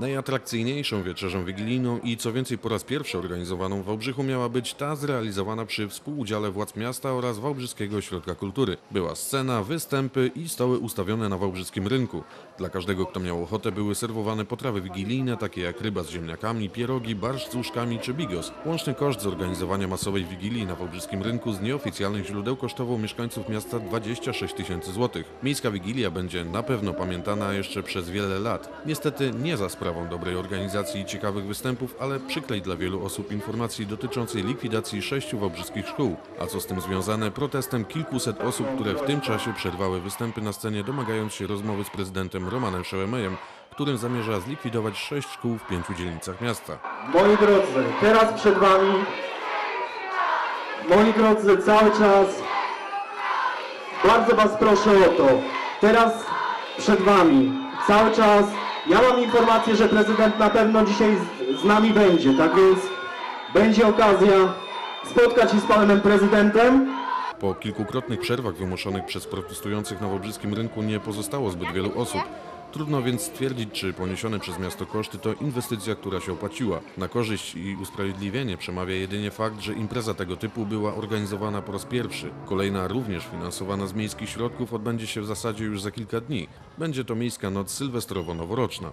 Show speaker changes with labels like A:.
A: Najatrakcyjniejszą wieczerzą wigilijną i co więcej po raz pierwszy organizowaną w Wałbrzychu miała być ta zrealizowana przy współudziale władz miasta oraz Wałbrzyskiego Ośrodka Kultury. Była scena, występy i stoły ustawione na wałbrzyskim rynku. Dla każdego, kto miał ochotę, były serwowane potrawy wigilijne, takie jak ryba z ziemniakami, pierogi, barszcz z łóżkami czy bigos. Łączny koszt zorganizowania masowej wigilii na wałbrzyskim rynku z nieoficjalnych źródeł kosztował mieszkańców miasta 26 tysięcy złotych. Miejska wigilia będzie na pewno pamiętana jeszcze przez wiele lat. Niestety nie za sprawą dobrej organizacji i ciekawych występów, ale przykrej dla wielu osób informacji dotyczącej likwidacji sześciu wałbrzyskich szkół, a co z tym związane protestem kilkuset osób, które w tym czasie przerwały występy na scenie, domagając się rozmowy z prezydentem Romanem Szełemejem, którym zamierza zlikwidować sześć szkół w pięciu dzielnicach miasta.
B: Moi drodzy, teraz przed Wami, moi drodzy, cały czas bardzo Was proszę o to. Teraz przed Wami, cały czas. Ja mam informację, że prezydent na pewno dzisiaj z, z nami będzie, tak więc będzie okazja spotkać się z panem prezydentem.
A: Po kilkukrotnych przerwach wymuszonych przez protestujących na wałbrzyskim rynku nie pozostało zbyt wielu osób. Trudno więc stwierdzić, czy poniesione przez miasto koszty to inwestycja, która się opłaciła. Na korzyść i usprawiedliwienie przemawia jedynie fakt, że impreza tego typu była organizowana po raz pierwszy. Kolejna, również finansowana z miejskich środków, odbędzie się w zasadzie już za kilka dni. Będzie to Miejska Noc Sylwestrowo-Noworoczna.